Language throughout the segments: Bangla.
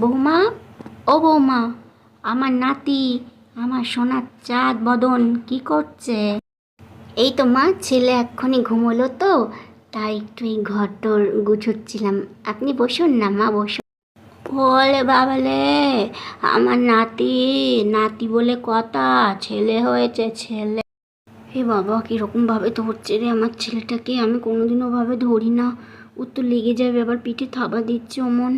বৌমা, ও বৌমা, আমার নাতি, আমার সোনার চাঁদ বদন কি করছে? এই তো মা, ছেলে এক্ষুনি ঘুমোলো তো, তাই একটু এই ঘরটর গুছোচ্ছিলাম। আপনি বসুন না মা, বসুন। বলে বাবালে, আমার নাতি নাতি বলে কথা, ছেলে হয়েছে ছেলে। হে বাবা, কীরকম ভাবে ধরছে রে আমার ছেলেটাকে, আমি কোনোদিনও ভাবে ধরি না। ও তো লেগে যাবে, আবার পিঠে থাবা দিচ্ছে অমন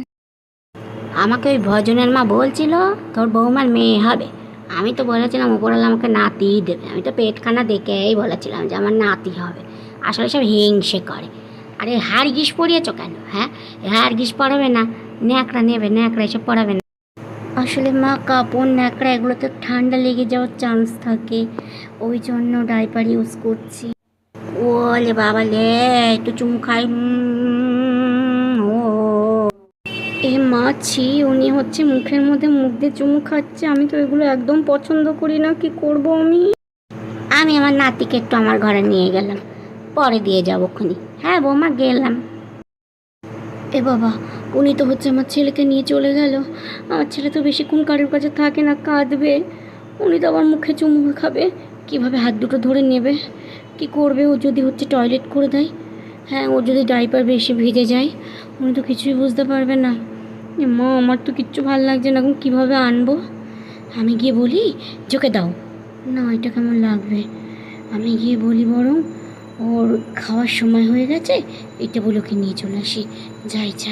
আমাকে ওই ভজনের মা বলছিল তোর বৌমার মেয়ে হবে। আমি তো বলেছিলাম ওপরওয়ালা আমাকে নাতি দেবে। আমি তো পেটখানা দেখেই বলেছিলাম যে আমার নাতি হবে। আসলে সব হিংসে করে। আরে হার গিস পরিয়েছ কেন হ্যাঁ? হার গিস পড়াবে না ন্যাকড়া নেবে ন্যাকড়া এসব পড়াবে না। আসলে মা কাপড় ন্যাকড়া এগুলোতে ঠান্ডা লেগে যাওয়ার চান্স থাকে। ওই জন্য ডাইপার ইউজ করছি। ওলে বাবা লে একটু চুমু খাই ও এ মাছি উনি হচ্ছে মুখের মধ্যে মুখ দিয়ে চুমু খাচ্ছে। আমি তো এগুলো একদম পছন্দ করি না কি করব আমি? আমি আমার নাতিকে একটু আমার ঘরে নিয়ে গেলাম। পরে দিয়ে যাব খুনি। হ্যাঁ বৌমা গেলাম। এ বাবা উনি তো হচ্ছে আমার ছেলেকে নিয়ে চলে গেল। আমার ছেলে তো বেশিক্ষণ কারোর কাছে থাকে না কাঁদবে। উনি তো আবার মুখে চুমু খাবে। কীভাবে হাত দুটো ধরে নেবে? কি করবে? ও যদি হচ্ছে টয়লেট করে দেয়? হ্যাঁ ও যদি ডাইপার বেশি ভিজে যায় উনি তো কিছুই বুঝতে পারবে না। মা, আমার তো কিচ্ছু ভালো লাগছে না, এখন কীভাবে আনব? আমি গিয়ে বলি চোখে দাও। না, এটা কেমন লাগবে? আমি গিয়ে বলি, বরং ওর খাওয়ার সময় হয়ে গেছে, এটা বলে ওকে নিয়ে চলে আসি। যাই যাই।